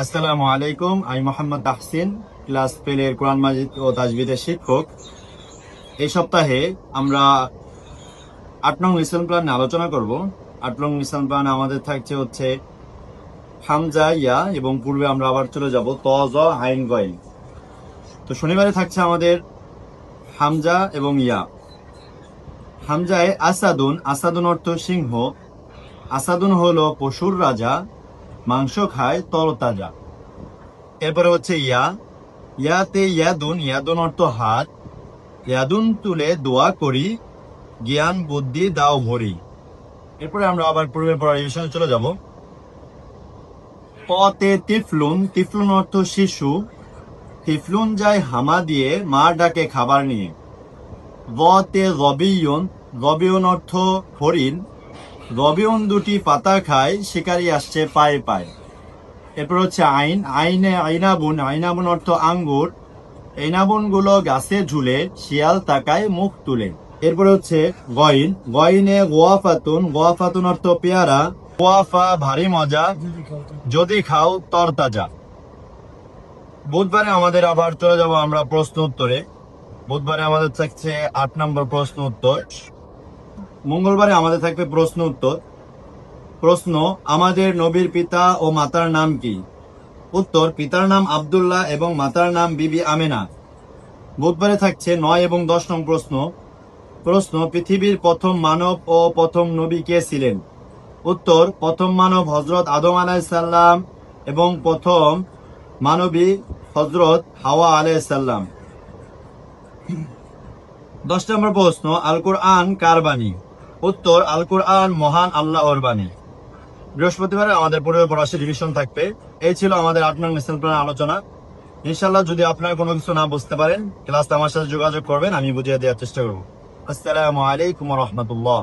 আসসালামু আলাইকুম, আমি মোহাম্মদ তাহসিন, ক্লাস পেলের কোরআন মাজিদ ও তাজবিদের শিক্ষক। এই সপ্তাহে আমরা আট নং লিসন প্ল্যান আলোচনা করব। আট নং লিসন প্ল্যান আমাদের থাকছে হচ্ছে হামজা, ইয়া এবং পূর্বে আমরা আবার চলে যাব ত, জ, আইন গয়েন তো শনিবারে থাকছে আমাদের হামজা এবং ইয়া। হামজায় আসাদুন আসাদুন অর্থ সিংহ। আসাদুন হলো পশুর রাজা মাংস খায় তরতাজা এরপরে হচ্ছে ইয়া। ইয়াতে ইয়াদুন ইয়াদুন অর্থ হাত। ইয়াদুন তুলে দোয়া করি, জ্ঞান, বুদ্ধি, দাও ভরি। এরপরে আমরা আবার পূর্বে পড়া রিভিশনে চলে যাব। পতে তিফলুন তিফলুন অর্থ শিশু। তিফলুন যায় হামা দিয়ে, মা ডাকে খাবার নিয়ে। বতে রবিয়ন রবিয়ন অর্থ হরিণ। রবিয়ন দুটি পাতা খায়, শিকারি আসছে পায়ে পায়ে। এরপর হচ্ছে আইন। আইনে আইনাবুন আইনাবুন অর্থ আঙ্গুর। আইনাবুনগুলো গাছে ঝুলে, শিয়াল তাকায় মুখ তুলে। এরপর হচ্ছে গইন গইনে গোয়াফাতুন। গোয়াফাতুন অর্থ পেয়ারা। গোয়াফা ভারী মজা। যদি খাও তরতাজা। বুধবারে আমাদের আবার চলে যাব আমরা প্রশ্ন উত্তরে। বুধবারে আমাদের থাকছে আট নম্বর প্রশ্ন উত্তর। মঙ্গলবারে আমাদের থাকবে প্রশ্ন উত্তর। প্রশ্ন, আমাদের নবীর পিতা ও মাতার নাম কি? উত্তর, পিতার নাম আব্দুল্লাহ এবং মাতার নাম বিবি আমেনা। বুধবারে থাকছে নয় এবং দশ নং প্রশ্ন। প্রশ্ন, পৃথিবীর প্রথম মানব ও প্রথম নবী কে ছিলেন? উত্তর, প্রথম মানব হজরত আদম আলাইসাল্লাম এবং প্রথম মানবী হজরত হাওয়া আলাইসাল্লাম দশ নম্বর প্রশ্ন আল কোরআন কার বাণী? উত্তর আল কোরআন মহান আল্লাহ অরবানী বৃহস্পতিবারে আমাদের পরিবার পড়াশি রিভিশন থাকবে। এই ছিল আমাদের আট নং নেশনাল প্ল্যান আলোচনা। ইনশাল্লাহ যদি আপনারা কোনো কিছু না বুঝতে পারেন ক্লাস আমার সাথে যোগাযোগ করবেন, আমি বুঝিয়ে দেওয়ার চেষ্টা করব। আসসালামু আলাইকুম রহমতুল্লাহ।